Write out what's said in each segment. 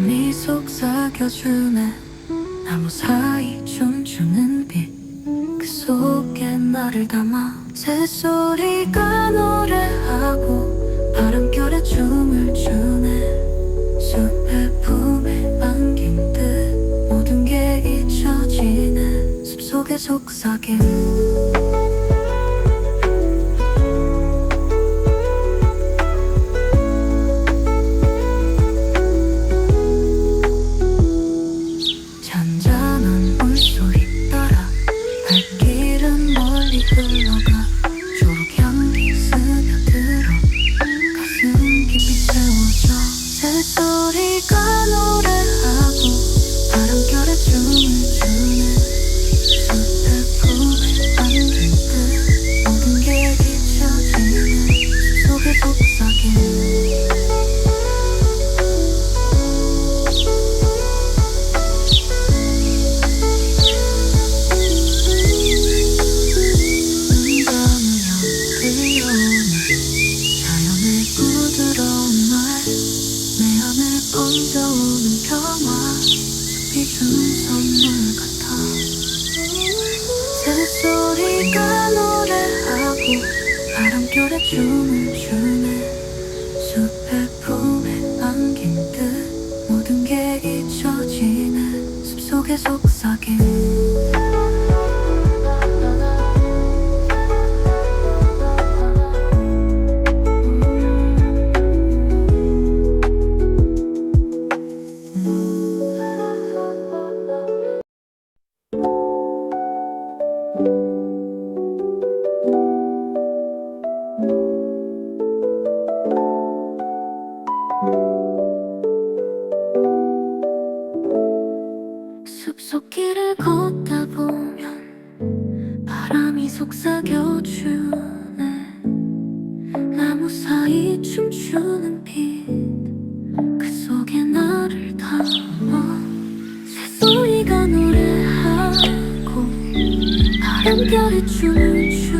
바람이 속삭여주네. 나무 사이 춤추는 빛. 그 속에 나를 담아 새소리가 노래하고 바람결에 춤을 추네. 숲의 품에 안긴 듯 모든 게 잊혀지네. 숲속의 속삭임 준 선물 같아 새소리가 노래하고 바람결에 춤을 추네. 숲의 품에 안긴 듯 모든 게 잊혀지네. 숲속의 속삭임 숲속 길을 걷다 보면 바람이 속삭여 주네. 나무 사이 춤추는 빛그 속에 나를 담아 새소리가 노래하고 바람결에 춤을 추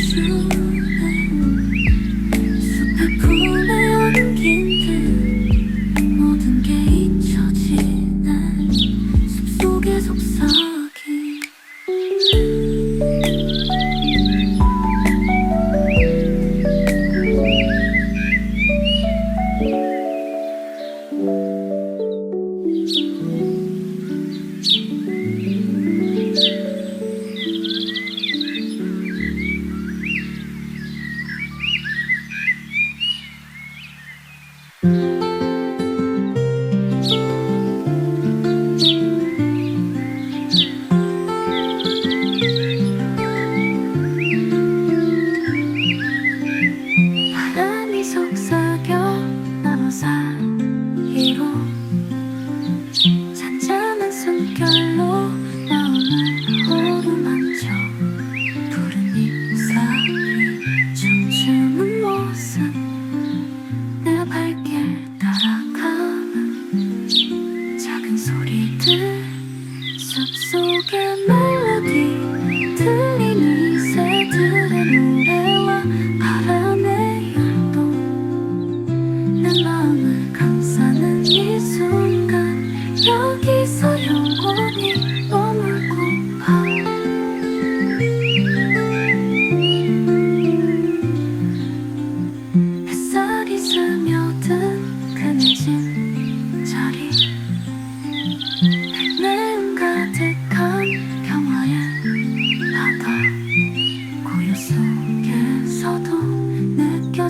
춤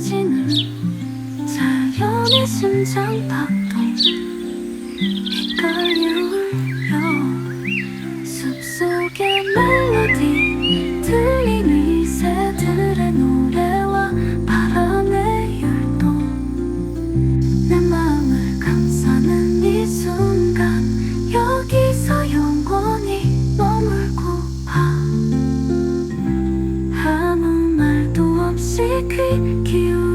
터지는 자연의 심장박 다시